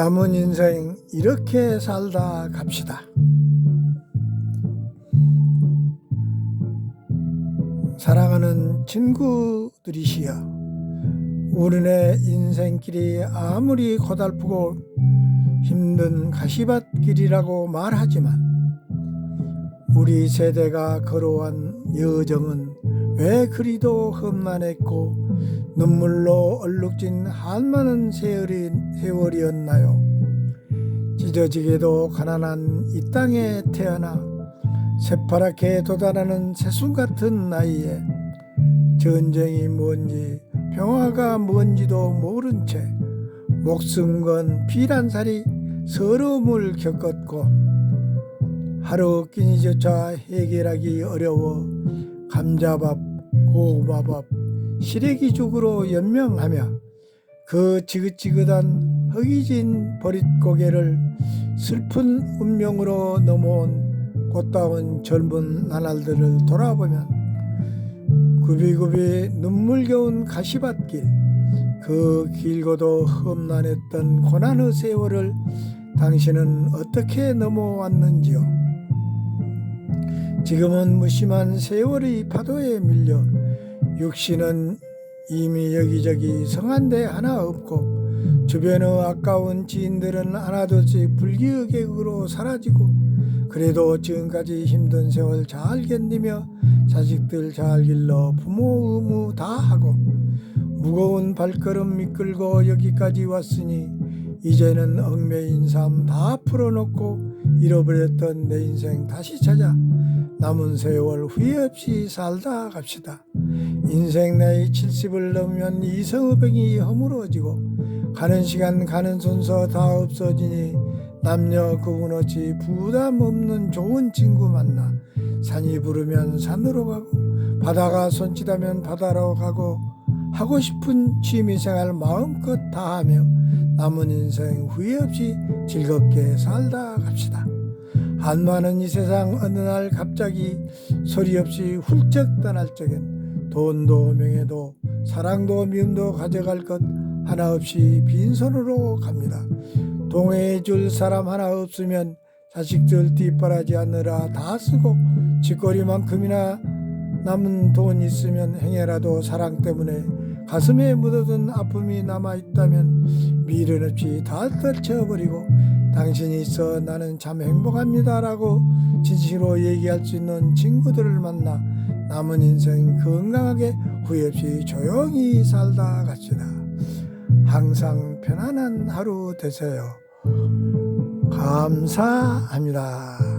남은 인생 이렇게 살다 갑시다. 사랑하는 친구들이시여, 우리네 인생길이 아무리 고달프고 힘든 가시밭길이라고 말하지만 우리 세대가 걸어온 여정은 왜 그리도 험난했고 눈물로 얼룩진 한많은 세월이, 세월이었나요? 찢어지게도 가난한 이 땅에 태어나 새파랗게 돋아나는 새순 같은 나이에 전쟁이 뭔지 평화가 뭔지도 모른 채 목숨 건 피란살이 서러움을 겪었고 하루 끼니조차 해결하기 어려워 감자밥, 고구마밥, 시래기죽으로 연명하며 그 지긋지긋한 허기진 버릿고개를 슬픈 운명으로 넘어온 꽃다운 젊은 나날들을 돌아보면 굽이굽이 눈물겨운 가시밭길 그 길고도 험난했던 고난의 세월을 당신은 어떻게 넘어왔는지요? 지금은 무심한 세월의 파도에 밀려 육신은 이미 여기저기 성한데 하나 없고 주변의 아까운 지인들은 하나둘씩 불기의객으로 사라지고 그래도 지금까지 힘든 세월 잘 견디며 자식들 잘 길러 부모 의무 다 하고 무거운 발걸음 미끌고 여기까지 왔으니 이제는 얽매인 삶 다 풀어놓고 잃어버렸던 내 인생 다시 찾아 남은 세월 후회 없이 살다 갑시다. 인생 나이 70을 넘으면 이성의병이 허물어지고 가는 시간 가는 순서 다 없어지니 남녀 구분 없이 부담 없는 좋은 친구 만나 산이 부르면 산으로 가고 바다가 손짓하면 바다로 가고 하고 싶은 취미생활 마음껏 다 하며 남은 인생 후회 없이 즐겁게 살다 갑시다. 한많은 이 세상 어느 날 갑자기 소리 없이 훌쩍 떠날 적엔 돈도 명예도 사랑도 미움도 가져갈 것 하나 없이 빈손으로 갑니다. 동해해 줄 사람 하나 없으면 자식들 뒷바라지 않느라 다 쓰고 쥐꼬리만큼이나 남은 돈 있으면 행여라도 사랑 때문에 가슴에 묻어둔 아픔이 남아 있다면 미련 없이 다 떨쳐버리고 당신이 있어 나는 참 행복합니다라고 진실로 얘기할 수 있는 친구들을 만나 남은 인생 건강하게 후회 없이 조용히 살다 갑시다. 항상 편안한 하루 되세요. 감사합니다.